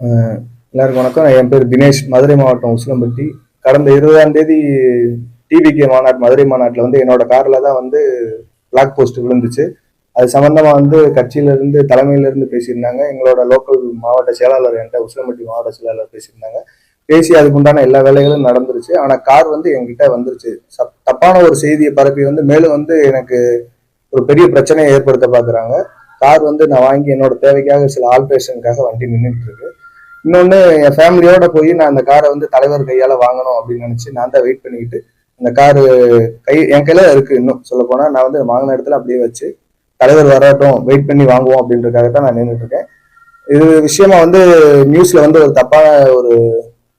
எல்லாருக்கும் வணக்கம். என் பேர் தினேஷ். மதுரை மாவட்டம் உசிலம்பட்டி. கடந்த இருபதாம் தேதி டிவிகே மாநாடு மதுரை மாநாட்டில் வந்து என்னோட காரில் தான் வந்து பிளாக் போஸ்ட் விழுந்துச்சு. அது சம்மந்தமாக வந்து கட்சியிலிருந்து தலைமையிலேருந்து பேசியிருந்தாங்க. எங்களோட லோக்கல் மாவட்ட செயலாளர் என்கிட்ட உசிலம்பட்டி மாவட்ட செயலாளர் பேசியிருந்தாங்க. பேசி அதுக்கு உண்டான எல்லா வேலைகளும் நடந்துருச்சு. ஆனால் கார் வந்து என்கிட்ட வந்துருச்சு. சப்- தப்பான ஒரு செய்தியை பரப்பி வந்து மேலும் வந்து எனக்கு ஒரு பெரிய பிரச்சனையை ஏற்படுத்த பார்க்குறாங்க கார் வந்து நான் வாங்கி என்னோட தேவைக்காக சில ஆல்ட்ரேஷனுக்காக வண்டி நின்றுட்டு இருக்கு. இன்னொன்னு என் ஃபேமிலியோட போய் நான் அந்த காரை வந்து தலைவர் கையால வாங்கணும் அப்படின்னு நினைச்சு நான் தான் வெயிட் பண்ணிக்கிட்டு அந்த காரு கை என் கையில இருக்கு இன்னும் சொல்ல போனா நான் வந்து வாங்கின இடத்துல அப்படியே வச்சு தலைவர் வரட்டும் வெயிட் பண்ணி வாங்குவோம் அப்படின்றதுக்காக தான் நான் நின்றுட்டு இருக்கேன். இது விஷயமா வந்து நியூஸ்ல வந்து ஒரு தப்பான ஒரு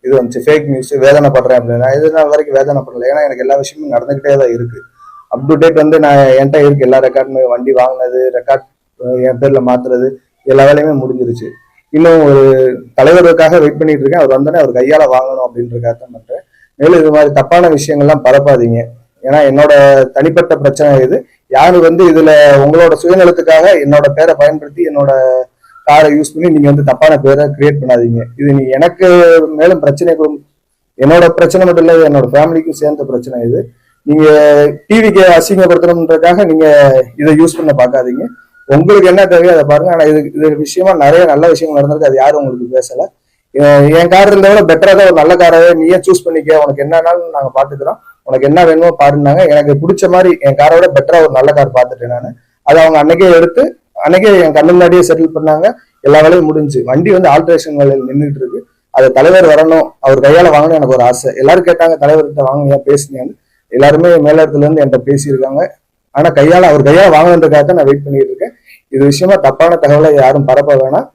இது வந்துச்சு ஃபேக் நியூஸ் வேதனைப்படுறேன் அப்படின்னு நான் இது நாள் வரைக்கும் வேதனைப்படல. ஏன்னா எனக்கு எல்லா விஷயமும் நடந்துகிட்டே தான் இருக்கு. அப் டு டேட் வந்து நான் என்கிட்ட இருக்கு எல்லா ரெக்கார்டுமே வண்டி வாங்கினது ரெக்கார்ட் என் பேர்ல மாத்துறது எல்லா வேலையுமே முடிஞ்சிருச்சு. இன்னும் ஒரு தலைவருக்காக வெயிட் பண்ணிட்டு இருக்கேன். அவர் வந்தோடனே அவர் கையால வாங்கணும் அப்படின்றக்காக தான் பண்றேன். மேலும் இது மாதிரி தப்பான விஷயங்கள்லாம் பரப்பாதீங்க. ஏன்னா என்னோட தனிப்பட்ட பிரச்சனை இது. யாரு வந்து இதுல உங்களோட சுயநலத்துக்காக என்னோட பேரை பயன்படுத்தி என்னோட காரை யூஸ் பண்ணி நீங்க வந்து தப்பான பேரை கிரியேட் பண்ணாதீங்க. இது நீ எனக்கு மேலும் பிரச்சனை கொடுக்கும் என்னோட பிரச்சனை மட்டும் இல்லை என்னோட ஃபேமிலிக்கும் சேர்ந்த பிரச்சனை இது. நீங்க டிவிக்கு அசிங்கப்படுத்தணுன்றதுக்காக நீங்க இதை யூஸ் பண்ண பார்க்காதீங்க. உங்களுக்கு என்ன தேவையோ அதை பாருங்க. ஆனா இது இது விஷயமா நிறைய நல்ல விஷயங்கள் நடந்திருக்கு. அது யாரும் உங்களுக்கு பேசல. என் கார் இருந்தவங்க விட பெட்டரா தான் ஒரு நல்ல காராவே நீயே சூஸ் பண்ணிக்க. உனக்கு என்னன்னாலும் நாங்க பாத்துக்கிறோம் உனக்கு என்ன வேணுமோ பாருனாங்க எனக்கு பிடிச்ச மாதிரி என் காரை விட பெட்டரா ஒரு நல்ல கார் பார்த்துட்டேன் நான். அதை அவங்க அன்னைக்கே எடுத்து அன்னைக்கே என் கண்ணு முன்னாடியே செட்டில் பண்ணாங்க. எல்லா வேலையும் முடிஞ்சு. வண்டி வந்து ஆல்ட்ரேஷன் வேலையில் நின்றுட்டு இருக்கு. அது தலைவர் வரணும். அவர் கையால வாங்கணும் எனக்கு ஒரு ஆசை. எல்லாரும் கேட்டாங்க தலைவர்கிட்ட வாங்க ஏன் பேசுனீங்கன்னு? எல்லாருமே மேலிடத்துல இருந்து என்கிட்ட பேசியிருக்காங்க. ஆனா கையால அவர் கையால வாங்கணுன்றதுக்காக நான் வெயிட் பண்ணிட்டு இருக்கேன். இது விஷயமா தப்பான தகவலை யாரும் பரப்ப வேணாம்.